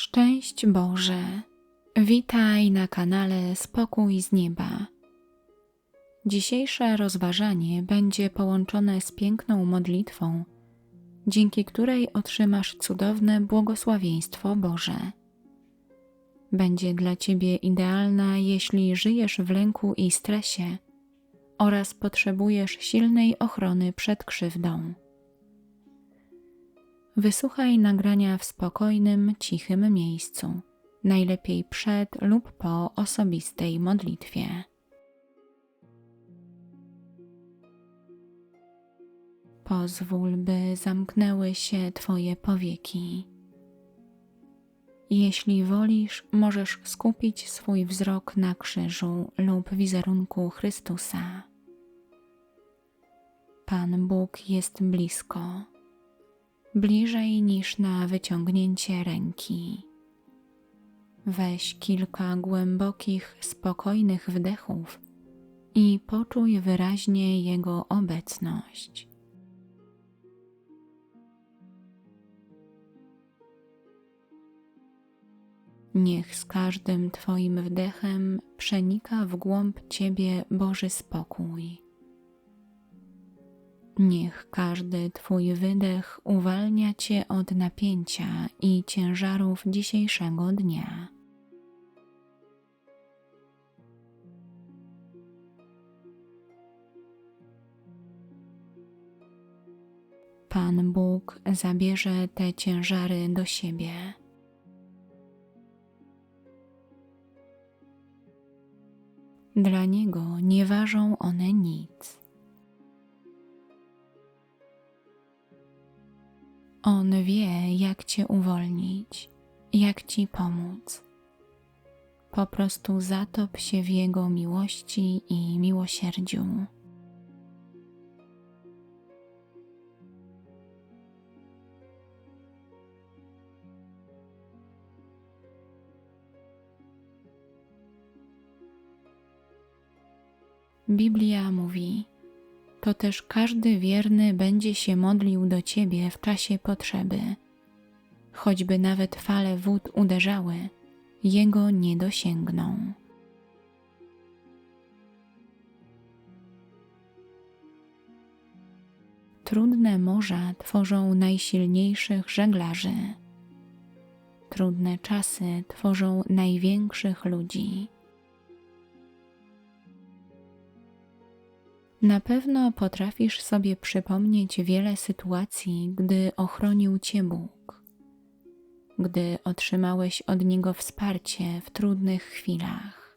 Szczęść Boże! Witaj na kanale Spokój z Nieba. Dzisiejsze rozważanie będzie połączone z piękną modlitwą, dzięki której otrzymasz cudowne błogosławieństwo Boże. Będzie dla Ciebie idealna, jeśli żyjesz w lęku i stresie oraz potrzebujesz silnej ochrony przed krzywdą. Wysłuchaj nagrania w spokojnym, cichym miejscu, najlepiej przed lub po osobistej modlitwie. Pozwól, by zamknęły się Twoje powieki. Jeśli wolisz, możesz skupić swój wzrok na krzyżu lub wizerunku Chrystusa. Pan Bóg jest blisko bliżej niż na wyciągnięcie ręki. Weź kilka głębokich, spokojnych wdechów i poczuj wyraźnie Jego obecność. Niech z każdym Twoim wdechem przenika w głąb Ciebie Boży spokój Niech każdy Twój wydech uwalnia Cię od napięcia i ciężarów dzisiejszego dnia. Pan Bóg zabierze te ciężary do siebie. Dla Niego nie ważą one nic. On wie, jak Cię uwolnić, jak Ci pomóc. Po prostu zatop się w Jego miłości i miłosierdziu. Biblia mówi: to też każdy wierny będzie się modlił do Ciebie w czasie potrzeby. Choćby nawet fale wód uderzały, Jego nie dosięgną. Trudne morza tworzą najsilniejszych żeglarzy. Trudne czasy tworzą największych ludzi. Na pewno potrafisz sobie przypomnieć wiele sytuacji, gdy ochronił Cię Bóg, gdy otrzymałeś od Niego wsparcie w trudnych chwilach.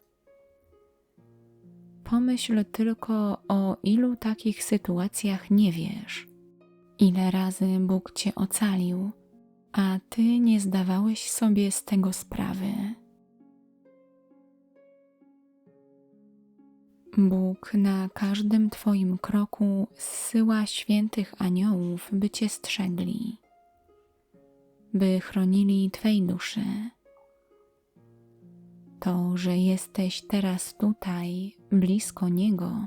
Pomyśl tylko o ilu takich sytuacjach nie wiesz, ile razy Bóg Cię ocalił, a Ty nie zdawałeś sobie z tego sprawy. Bóg na każdym Twoim kroku zsyła świętych aniołów, by Cię strzegli, by chronili Twej duszy. To, że jesteś teraz tutaj, blisko Niego,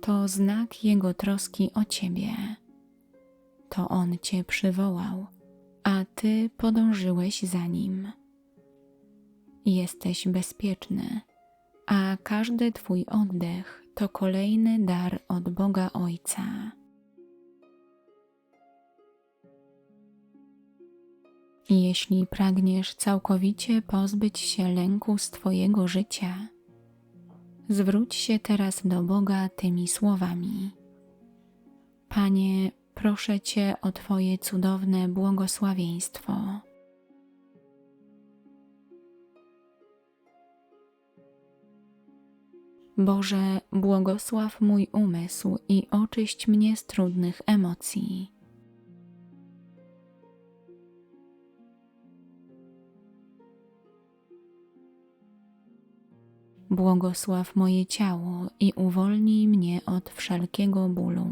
to znak Jego troski o Ciebie. To On Cię przywołał, a Ty podążyłeś za Nim. Jesteś bezpieczny a każdy Twój oddech to kolejny dar od Boga Ojca. Jeśli pragniesz całkowicie pozbyć się lęku z Twojego życia, zwróć się teraz do Boga tymi słowami: Panie, proszę Cię o Twoje cudowne błogosławieństwo. Boże, błogosław mój umysł i oczyść mnie z trudnych emocji. Błogosław moje ciało i uwolnij mnie od wszelkiego bólu.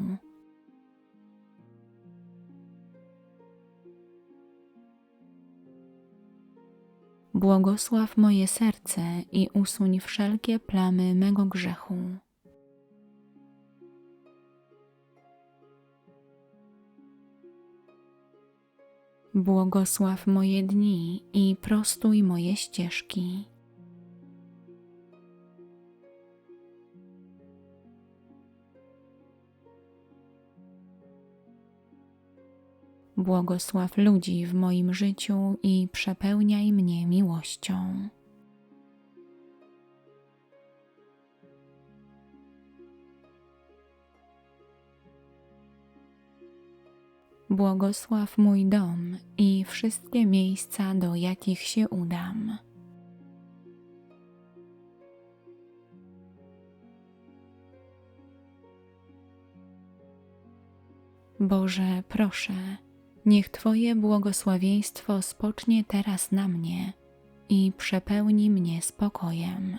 Błogosław moje serce i usuń wszelkie plamy mego grzechu. Błogosław moje dni i prostuj moje ścieżki. Błogosław ludzi w moim życiu i przepełniaj mnie miłością. Błogosław mój dom i wszystkie miejsca, do jakich się udam. Boże, proszę, niech Twoje błogosławieństwo spocznie teraz na mnie i przepełni mnie spokojem.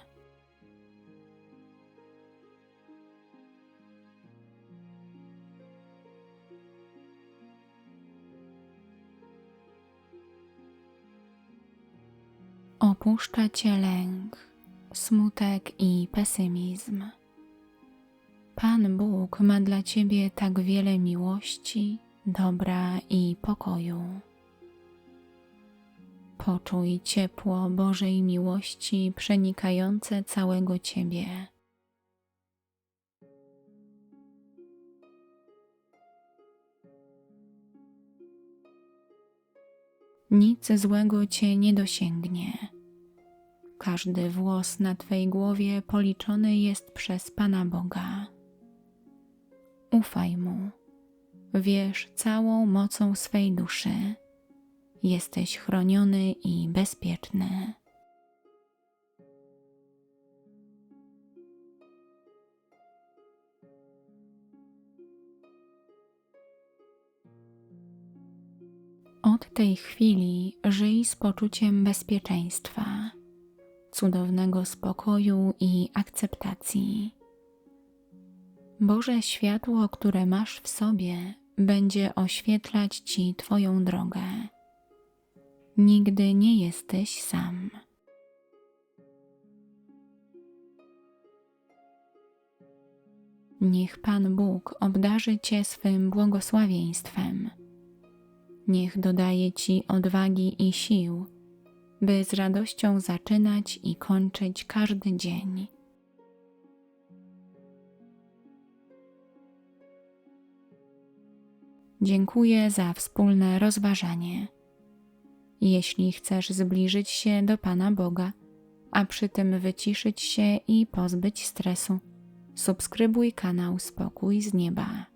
Opuszcza Cię lęk, smutek i pesymizm. Pan Bóg ma dla Ciebie tak wiele miłości, dobra i pokoju. Poczuj ciepło Bożej miłości przenikające całego Ciebie. Nic złego Cię nie dosięgnie. Każdy włos na Twej głowie policzony jest przez Pana Boga. Ufaj Mu, wierz całą mocą swej duszy. Jesteś chroniony i bezpieczny. Od tej chwili żyj z poczuciem bezpieczeństwa, cudownego spokoju i akceptacji. Boże światło, które masz w sobie, będzie oświetlać Ci Twoją drogę. Nigdy nie jesteś sam. Niech Pan Bóg obdarzy Cię swym błogosławieństwem. Niech dodaje Ci odwagi i sił, by z radością zaczynać i kończyć każdy dzień. Dziękuję za wspólne rozważanie. Jeśli chcesz zbliżyć się do Pana Boga, a przy tym wyciszyć się i pozbyć stresu, subskrybuj kanał Spokój z Nieba.